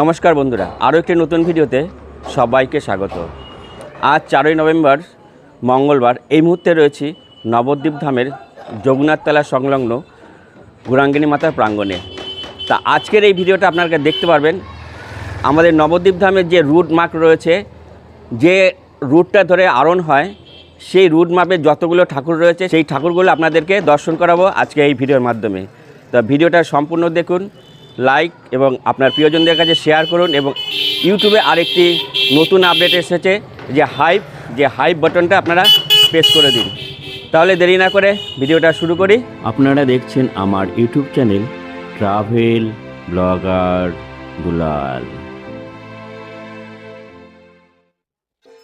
নমস্কার বন্ধুরা, আরও একটি নতুন ভিডিওতে সবাইকে স্বাগত। আজ চারই নভেম্বর, মঙ্গলবার, এই মুহূর্তে রয়েছি নবদ্বীপ ধামের যোগনাথতলা সংলগ্ন গুরাঙ্গিনী মাতার প্রাঙ্গণে। তা আজকের এই ভিডিওটা আপনারা দেখতে পারবেন, আমাদের নবদ্বীপ ধামের যে রুট মার্ক রয়েছে, যে রুটটা ধরে আরণ হয়, সেই রুট মাপে যতগুলো ঠাকুর রয়েছে, সেই ঠাকুরগুলো আপনাদেরকে দর্শন করাবো আজকে এই ভিডিওর মাধ্যমে। তা ভিডিওটা সম্পূর্ণ দেখুন লাইক এবং আপনার প্রিয়জনদের কাছে শেয়ার করুন এবং ইউটিউবে আরেকটি নতুন আপডেট এসেছে যে হাইপ যে হাইপ বাটনটা আপনারা প্রেস করে দিন। তাহলে দেরি না করে ভিডিওটা শুরু করি। আপনারা দেখছেন আমার YouTube channel travel blogger Dulal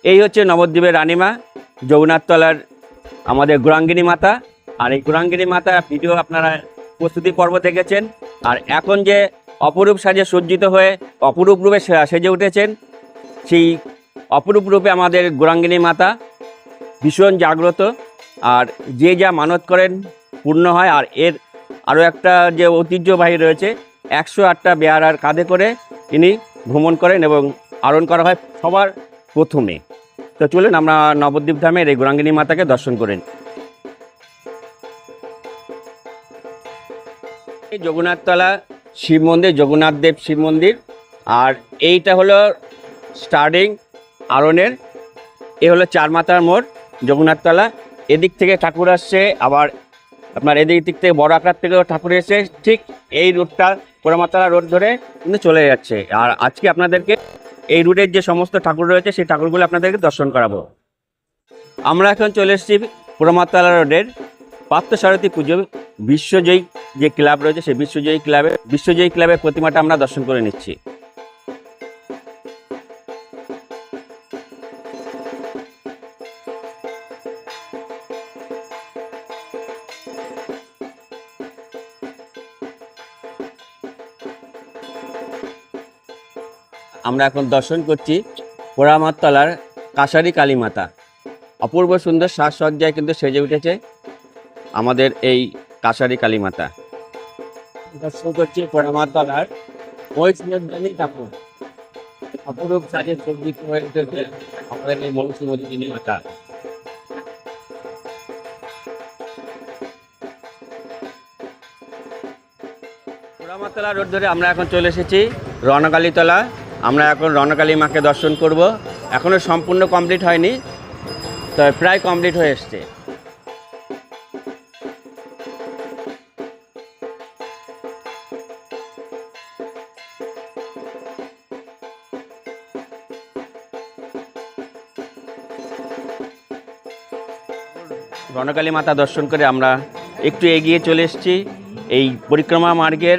এই হচ্ছে নবদ্বীপের রানীমা জগন্নাথতলার আমাদের গুরাঙ্গিনী মাতা। আর এই গুরাঙ্গিনী মাতা ভিডিও আপনারা প্রস্তুতি পর্ব দেখেছেন। আর এখন যে অপরূপ সাজে সজ্জিত হয়ে অপরূপ রূপে সেজে উঠেছেন, সেই অপরূপ রূপে আমাদের গুরাঙ্গিনী মাতা ভীষণ জাগ্রত। আর যে যা মানত করেন পূর্ণ হয়। আর এর আরও একটা যে ঐতিহ্যবাহী রয়েছে, একশো আটটা বেয়ারার কাঁধে করে তিনি ভ্রমণ করেন এবং আরণ করা হয় সবার প্রথমে। তো চলুন আমরা নবদ্বীপ ধামের এই গুরাঙ্গিনী মাতাকে দর্শন করেন জগন্নাথতলা শিব মন্দির, জগন্নাথ দেব শিব মন্দির। আর এইটা হলো স্টার্টিং আরনের এ হলো চার মাথার মোড় জগন্নাথতলা এদিক থেকে ঠাকুর আসছে, আবার আপনার এদিক দিক থেকে বড় আকার থেকেও ঠাকুর এসে ঠিক এই রুটটা পোড়ামাতলা রোড ধরে কিন্তু চলে যাচ্ছে। আর আজকে আপনাদেরকে এই রুটের যে সমস্ত ঠাকুর রয়েছে, সেই ঠাকুরগুলো আপনাদেরকে দর্শন করাবো। আমরা এখন চলে এসেছি পোড়ামাতলা রোডের পার্থসারথী পুজো বিশ্বজয়ী যে ক্লাব রয়েছে, সেই বিশ্বজয়ী ক্লাবে, বিশ্বজয়ী ক্লাবের প্রতিমাটা আমরা দর্শন করে নিচ্ছি। আমরা এখন দর্শন করছি পোড়ামাতলার কাশারি কালী মাতা অপূর্ব সুন্দর সাজসজ্জায় কিন্তু সেজে উঠেছে। আমাদের এই কাশারি কালী মাতা পোড়ামাতলার মহিষমর্দানী ঠাকুর। অপরূপ সাজে সজ্জিত আমাদের এই মহিষমর্দিনী মাতা পোড়ামাতলা রোড ধরে আমরা এখন চলে এসেছি রণকালীতলা। আমরা এখন রণকালী মাকে দর্শন করব। এখনও সম্পূর্ণ কমপ্লিট হয়নি তবে প্রায় কমপ্লিট হয়ে এসছে। রণকালী মাতা দর্শন করে আমরা একটু এগিয়ে চলে এসেছি। এই পরিক্রমা মার্গের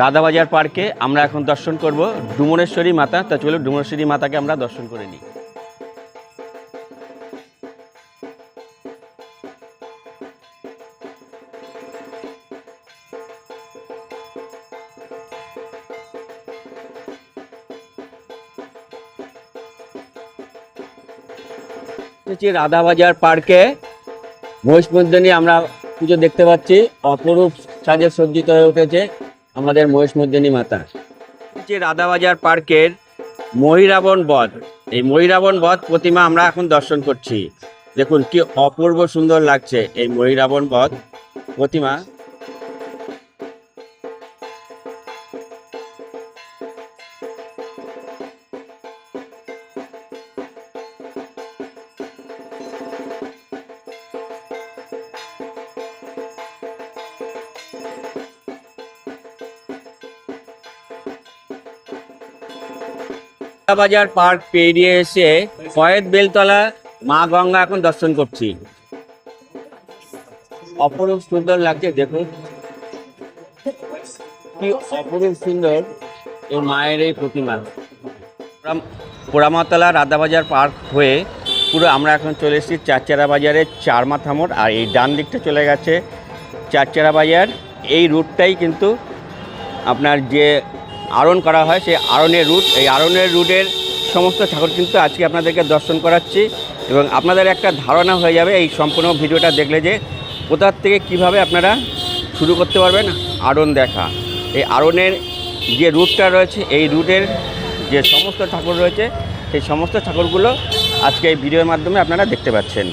রাধাবাজার পার্কে আমরা এখন দর্শন করব ডুমরেশ্বরী মাতা। তা চলো ডুমরেশ্বরী মাতাকে আমরা দর্শন করে নিই। রাধাবাজার পার্কে। মহিষমর্দিনী আমরা পুজো দেখতে পাচ্ছি। অপরূপ সাজে সজ্জিত হয়ে উঠেছে আমাদের মহিষমর্দিনী মাতা। হচ্ছে রাধাবাজার পার্কের ময়ূরাবণ বধ, এই ময়ূরাবণ বধ প্রতিমা আমরা এখন দর্শন করছি। দেখুন কি অপূর্ব সুন্দর লাগছে এই ময়ূরাবণ বধ প্রতিমা। বাজার পার্ক পেরিয়ে এসে কয়েদ বেলতলা মা গঙ্গা এখন দর্শন করছি। অপরূপ সুন্দর লাগছে, দেখুন। কি অপরূপ সুন্দর এই মায়ের এই প্রতিমা। পোড়াম- পোড়ামাতলা রাধাবাজার পার্ক হয়ে পুরো আমরা এখন চলে এসেছি চারচারা বাজারের চার মাথা মোড়, আর এই ডান দিকটা চলে গেছে চারচারা বাজার। এই রুটটাই কিন্তু আপনার যে আরণ করা হয়, সেই আরণের রুট এই আরণের রুটের সমস্ত ঠাকুর কিন্তু আজকে আপনাদেরকে দর্শন করাচ্ছি এবং আপনাদের একটা ধারণা হয়ে যাবে এই সম্পূর্ণ ভিডিওটা দেখলে যে কোথার থেকে কীভাবে আপনারা শুরু করতে পারবেন আরণ দেখা। এই আরণের যে রুটটা রয়েছে, এই রুটের যে সমস্ত ঠাকুর রয়েছে, সেই সমস্ত ঠাকুরগুলো আজকে এই ভিডিওর মাধ্যমে আপনারা দেখতে পাচ্ছেন।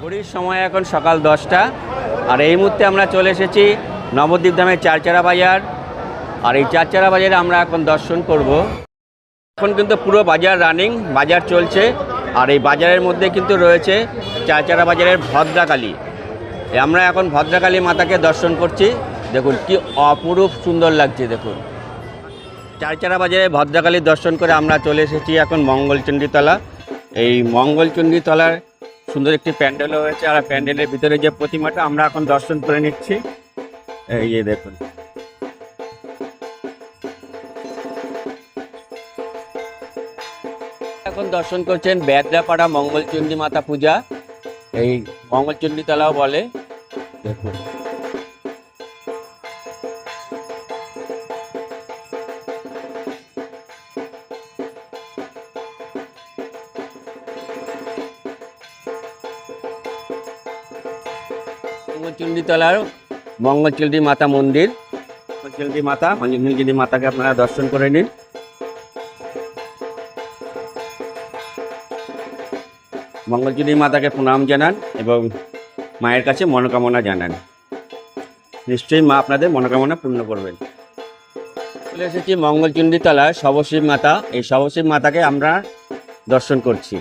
ঘড়ির সময় এখন সকাল দশটা। আর এই মুহূর্তে আমরা চলে এসেছি নবদ্বীপ ধামের চারচারা বাজার। আর এই চারচারা বাজারে আমরা এখন দর্শন করব। এখন কিন্তু পুরো বাজার রানিং, বাজার চলছে। আর এই বাজারের মধ্যে কিন্তু রয়েছে চারচারা বাজারের ভদ্রাকালী। আমরা এখন ভদ্রাকালী মাতাকে দর্শন করছি। দেখুন কি অপরূপ সুন্দর লাগছে, দেখুন। চারচারা বাজারে ভদ্রাকালী দর্শন করে আমরা চলে এসেছি এখন মঙ্গলচণ্ডীতলা। এই মঙ্গলচণ্ডীতলার সুন্দর একটি প্যান্ডেল হয়েছে আর প্যান্ডেলের ভিতরে যে প্রতিমাটা আমরা এখন দর্শন করে নিচ্ছি। এই যে দেখুন। এখন দর্শন করছেন বেদরাপাড়া মঙ্গলচন্ডী মাতা পূজা। এই মঙ্গলচণ্ডী তলাও বলে। দেখুন। মঙ্গলচণ্ডী তলার মঙ্গলচণ্ডী মাতা মন্দির। মঙ্গলচণ্ডী মাতা মঙ্গলচণ্ডী মাতাকে আপনারা দর্শন করে নিন। মঙ্গলচণ্ডী মাতাকে প্রণাম জানান এবং মায়ের কাছে মনোকামনা জানান। নিশ্চয়ই মা আপনাদের মনোকামনা পূর্ণ করবেন। চলে এসেছি মঙ্গলচণ্ডী তলার শবশিব মাতা। এই শবশিব মাতাকে আমরা দর্শন করছি।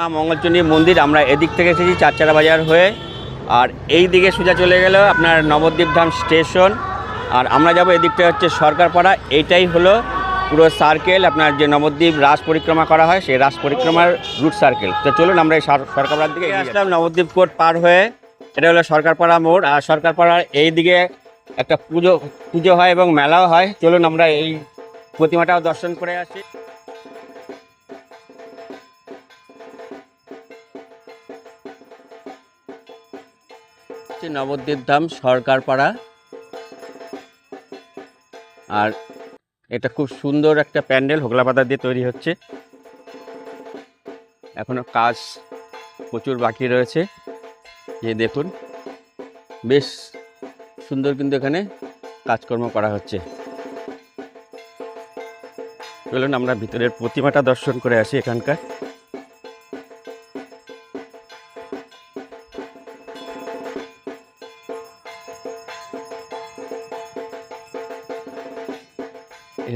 মঙ্গলচণ্ডী মন্দির, আমরা এদিক থেকে এসেছি চারচারা বাজার হয়ে। আর এই দিকে সোজা চলে গেল আপনার নবদ্বীপ ধাম স্টেশন। আর আমরা যাব এদিকটা হচ্ছে সরকারপাড়া। এইটাই হলো পুরো সার্কেল আপনার যে নবদ্বীপ রাস পরিক্রমা করা হয়, সেই রাস পরিক্রমার রুট সার্কেল তো চলুন আমরা এই সর- সরকারপাড়ার দিকে আসলাম নবদ্বীপ কোর্ট পার হয়ে, এটা হলো সরকারপাড়া মোড়। আর সরকারপাড়ার এই দিকে একটা পুজো পুজো হয় এবং মেলাও হয়। চলুন আমরা এই প্রতিমাটাও দর্শন করে আসি। হচ্ছে নবদ্বীপ ধাম, সরকারপাড়া। আর এটা খুব সুন্দর একটা প্যান্ডেল হোগলা পাতা দিয়ে তৈরি হচ্ছে। এখনও কাজ প্রচুর বাকি রয়েছে। যে দেখুন, বেশ সুন্দর কিন্তু এখানে কাজকর্ম করা হচ্ছে। চলুন আমরা ভিতরের প্রতিমাটা দর্শন করে আসি এখানকার।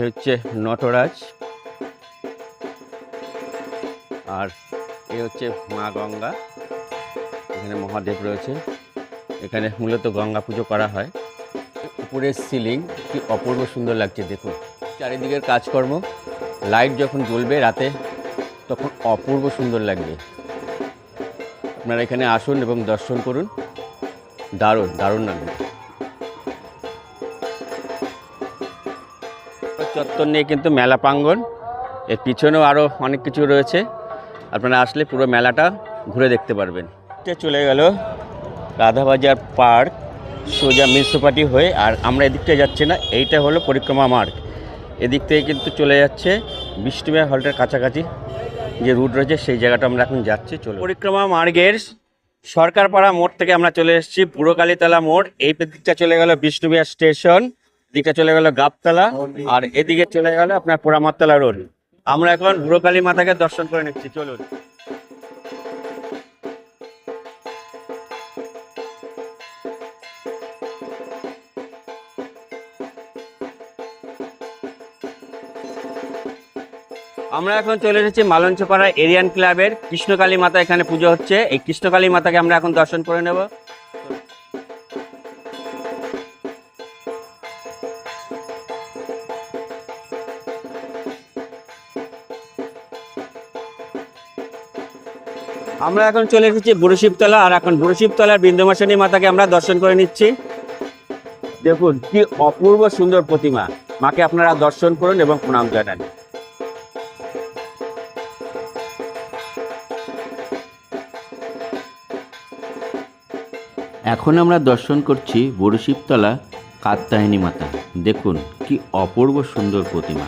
হচ্ছে নটরাজ। আর এ হচ্ছে মা গঙ্গা। এখানে মহাদেব রয়েছে। এখানে মূলত গঙ্গা পুজো করা হয়। উপরের সিলিং কি অপূর্ব সুন্দর লাগছে, দেখুন। চারিদিকের কাজকর্ম, লাইট যখন জ্বলবে রাতে, তখন অপূর্ব সুন্দর লাগবে। আপনারা এখানে আসুন এবং দর্শন করুন। দারুণ দারুণ লাগবে। চত্বর নিয়ে কিন্তু মেলা প্রাঙ্গণ। এর পিছনেও আরও অনেক কিছু রয়েছে। আপনারা আসলে পুরো মেলাটা ঘুরে দেখতে পারবেন। চলে গেল রাধাবাজার পার্ক, সোজা মিউনিসিপালিটি হয়ে, আর আমরা এদিকটা যাচ্ছি না, এইটা হলো পরিক্রমা মার্গ। এদিক থেকে কিন্তু চলে যাচ্ছে বিষ্ণুবিহার হলটার কাছাকাছি যে রুট রয়েছে, সেই জায়গাটা আমরা এখন যাচ্ছি, চলে। পরিক্রমা মার্গের সরকারপাড়া মোড় থেকে আমরা চলে এসেছি, পুরকালীতলা মোড়। এই দিকটা চলে গেল বিষ্ণুবিহার স্টেশন। দিকটা চলে গেল গাবতলা, আর এদিকে চলে গেল আপনার পোড়ামাতলা রোড। আমরা এখন বুড়োকালী মাতাকে দর্শন করে নিচ্ছি, চলুন। আমরা এখন চলে এসেছি মালঞ্চপাড়া এরিয়ান ক্লাবের কৃষ্ণকালী মাতা, এখানে পুজো হচ্ছে। এই কৃষ্ণকালী মাতাকে আমরা এখন দর্শন করে নেব। আমরা এখন চলে এসেছি বুড়োশিবতলা আর এখন বুড়োশিবতলার বিন্দুমাসনী মাতাকে আমরা দর্শন করে নিচ্ছি। দেখুন, কি অপূর্ব সুন্দর প্রতিমা। মাকে আপনারা দর্শন করুন এবং প্রণাম জানান। এখন আমরা দর্শন করছি বড়শিবতলা কাত্তায়নী মাতা। দেখুন, কি অপূর্ব সুন্দর প্রতিমা।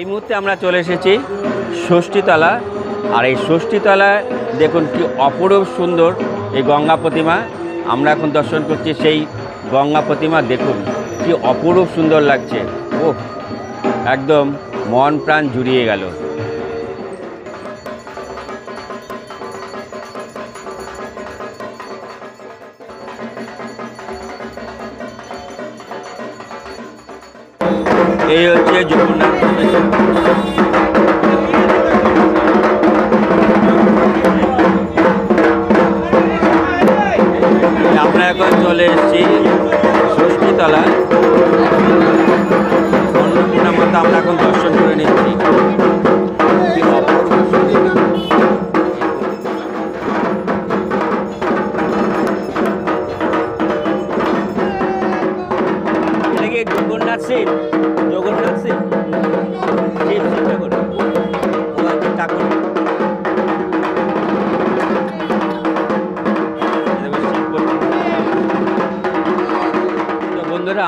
এই মুহূর্তে আমরা চলে এসেছি ষষ্ঠীতলা। আর এই ষষ্ঠীতলায় দেখুন কি অপরূপ সুন্দর এই গঙ্গা প্রতিমা। আমরা এখন দর্শন করছি সেই গঙ্গা প্রতিমা, দেখুন কি অপরূপ সুন্দর লাগছে। ও একদম মন প্রাণ জুড়িয়ে গেল। এই হচ্ছে জগন্নাথ এখন চলে এসেছি ষষ্ঠীতলা অন্নপূর্ণা মাতা, আমরা এখন দর্শন করে নিচ্ছি। জগন্নাথ সিং জগন্নাথ সিং শিব ঠাকুর ঠাকুর।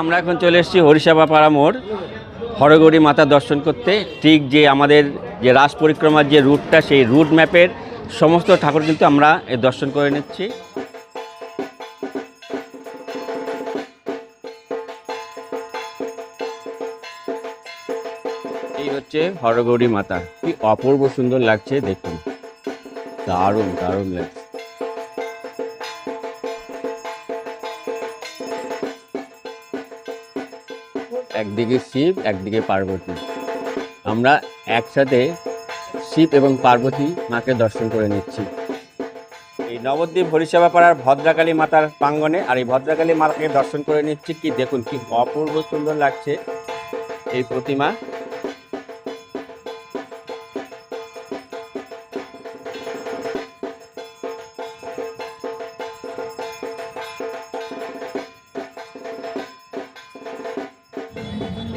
আমরা এখন চলে এসেছি হরিষাবাপাড়া মোড়, হরগৌরী মাতা দর্শন করতে। ঠিক যে আমাদের যে রাস পরিক্রমার যে রুটটা, সেই রুট ম্যাপের সমস্ত ঠাকুর কিন্তু আমরা এ দর্শন করে নিচ্ছি। এই হচ্ছে হরগৌরী মাতা। কি অপূর্ব সুন্দর লাগছে, দেখুন। দারুণ দারুণ লাগছে। একদিকে শিব, একদিকে পার্বতী। আমরা একসাথে শিব এবং পার্বতী মাকে দর্শন করে নিচ্ছি। এই নবদ্বীপ হরিসেবা পাড়ার ভদ্রাকালী মাতার প্রাঙ্গনে আর এই ভদ্রাকালী মাকে দর্শন করে নিচ্ছি কি দেখুন কি অপূর্ব সুন্দর লাগছে এই প্রতিমা।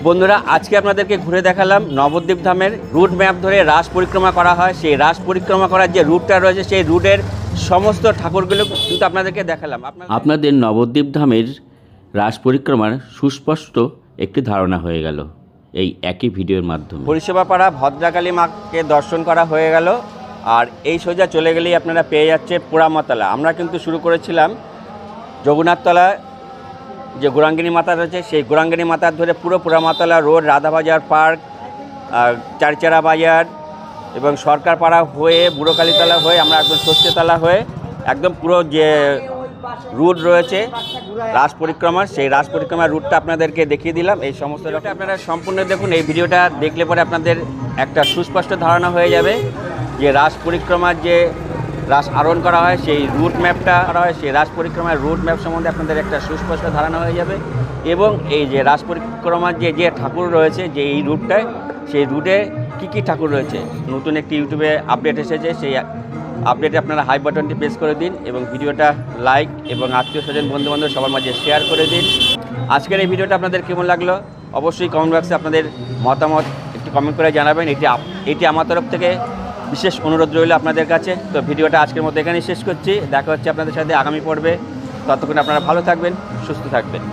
বন্ধুরা আজকে আপনাদেরকে ঘুরে দেখালাম নবদ্বীপ ধামের রুট ম্যাপ ধরে রাস পরিক্রমা করা হয়। সেই রাস পরিক্রমা করার যে রুটটা রয়েছে সেই রুটের সমস্ত ঠাকুরগুলো কিন্তু আপনাদেরকে দেখালাম। আপনাদের নবদ্বীপ ধামের রাস পরিক্রমার সুস্পষ্ট একটি ধারণা হয়ে গেল এই একই ভিডিওর মাধ্যমে। পরিষেবা পাড়া ভদ্রাকালী মাকে দর্শন করা হয়ে গেল আর এই সোজা চলে গেলেই আপনারা পেয়ে যাচ্ছে পোড়ামাতলা। আমরা কিন্তু শুরু করেছিলাম জগন্নাথতলা যে গোরাঙ্গিনী মাতা রয়েছে, সেই গোরাঙ্গিনী মাতার ধরে পুরো পোড়ামাতলা রোড, রাধাবাজার পার্ক চারচারা বাজার এবং সরকার পাড়া হয়ে, বুড়োকালীতলা হয়ে, আমরা একদম ষষ্ঠীতলা হয়ে একদম পুরো যে রুট রয়েছে, রাস পরিক্রমার সেই রাস পরিক্রমার রুটটা আপনাদেরকে দেখিয়ে দিলাম। এই সমস্ত আপনারা সম্পূর্ণ দেখুন, এই ভিডিওটা দেখলে পরে আপনাদের একটা সুস্পষ্ট ধারণা হয়ে যাবে যে রাস পরিক্রমার যে রাস আরোহণ করা হয়, সেই রুট ম্যাপটা করা হয়, সেই রাস পরিক্রমার রুট ম্যাপ সম্বন্ধে আপনাদের একটা সুস্পষ্ট ধারণা হয়ে যাবে। এবং এই যে রাস পরিক্রমার যে যে ঠাকুর রয়েছে, যে এই রুটটায় সেই রুটে কী কী ঠাকুর রয়েছে? নতুন একটি ইউটিউবে আপডেট এসেছে, সেই আপডেটে আপনারা হাই বাটনটি প্রেস করে দিন এবং ভিডিওটা লাইক এবং আত্মীয় স্বজন, বন্ধুবান্ধব সবার মাঝে শেয়ার করে দিন। আজকের এই ভিডিওটা আপনাদের কেমন লাগল? অবশ্যই কমেন্ট বক্সে আপনাদের মতামত একটি কমেন্ট করে জানাবেন। এটি এটি আমার তরফ থেকে বিশেষ অনুরোধ রইল আপনাদের কাছে। তো ভিডিওটা আজকের মতো এখানেই শেষ করছি। দেখা হচ্ছে আপনাদের সাথে আগামী পর্বে। ততক্ষণ আপনারা ভালো থাকবেন, সুস্থ থাকবেন।